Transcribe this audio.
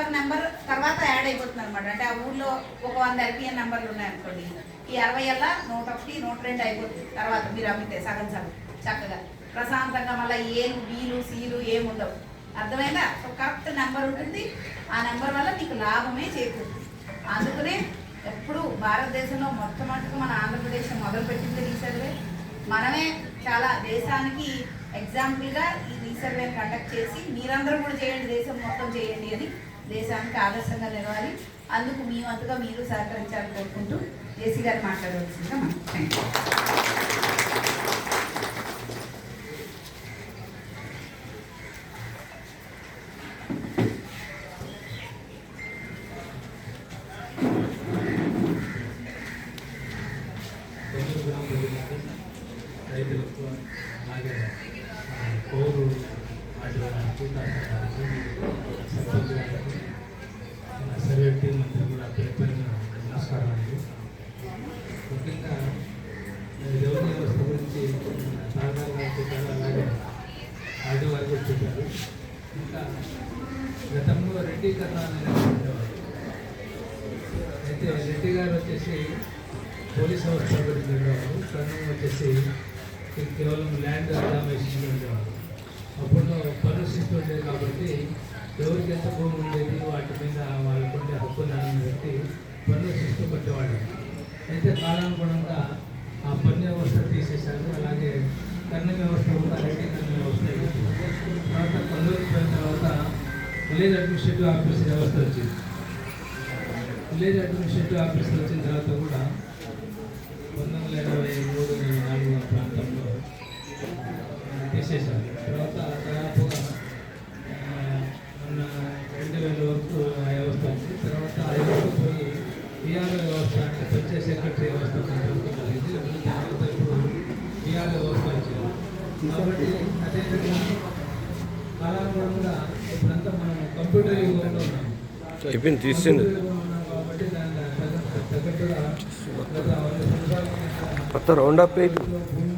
ఎవరి నెంబర్ తర్వాత యాడ్ అయిపోతుంది అనమాట అంటే ఆ ఊళ్ళో ఒక వంద ఎల్పిఎన్ నెంబర్లు ఉన్నాయనుకోండి. ఈ అరవై అలా నూట ఒకటి నూట రెండు అయిపోతుంది. తర్వాత మీరు అమ్మితే సగం సగం చక్కగా. ప్రశాంతంగా మళ్ళీ ఏలు బీలు సీలు ఏమి ఉండవు. అర్థమైందా? సో కరెక్ట్ నెంబర్ ఉంటుంది. ఆ నెంబర్ వల్ల మీకు లాభమే చేకూరుతుంది. అందుకనే ఎప్పుడు భారతదేశంలో మొట్టమొదటిగా మన ఆంధ్రప్రదేశ్ మొదలుపెట్టింది రీసర్వే. మనమే చాలా దేశానికి ఎగ్జాంపుల్గా ఈ రీసర్వే కండక్ట్ చేసి మీరందరూ కూడా చేయండి దేశం మొత్తం చేయండి అని దేశానికి ఆదర్శంగా నిలవాలి. అందుకు మీ వంతుగా మీరు సహకరించాలని కోరుకుంటూ జేసీ గారు మాట్లాడవలసిందిగా మనం థ్యాంక్ యూ కొందరు రైతులకు అలాగే ఆ, పౌరు గతంలో రెడ్డి అనేది అయితే రెడ్డి గారు వచ్చేసి పోలీస్ హౌస్ గురించి ఉండేవారు కర్ణం వచ్చేసి కేవలం ల్యాండ్ డామేషన్ ఉండేవారు. అప్పుడు పన్ను సిస్టమ్ ఉండేది కాబట్టి ఎవరికి ఎంత భూమి ఉండేది వాటి మీద వాళ్ళకు ఉండే హక్కులను బట్టి పన్ను సిస్టమ్ పట్టేవాడు అయితే కాలానుగుణంగా ఆ పన్ను వ్యవస్థ తీసేశారు. అలాగే కన్ను వ్యవస్థ కూడా రెడ్డి కన్ను వ్యవస్థ విలేజ్ అడ్మినిస్ట్రేటివ్ ఆఫీస్ వ్యవస్థ వచ్చింది. విలేజ్ అడ్మినిస్ట్రేటివ్ ఆఫీస్ వచ్చిన తర్వాత కూడా పంతొమ్మిది వందల ఇరవై మూడు నాలుగు ప్రాంతంలో తీసేశారు. తర్వాత దాదాపుగా మొన్న రెండు వేల వరకు ఆ వ్యవస్థ ఉంది తర్వాత ఆ వ్యవస్థ పోయి పిఆర్ వ్యవస్థ అంటే పంచాయత్ సెక్రటరీ వ్యవస్థ కలిగింది తర్వాత ఇప్పుడు పిఆర్ వ్యవస్థ వచ్చింది. కాబట్టి అదేవిధంగా కాలానుగుణంగా ఇప్పుడంతా అయిపోయింది తీసింది కొత్త రౌండ్ అప్ భూమి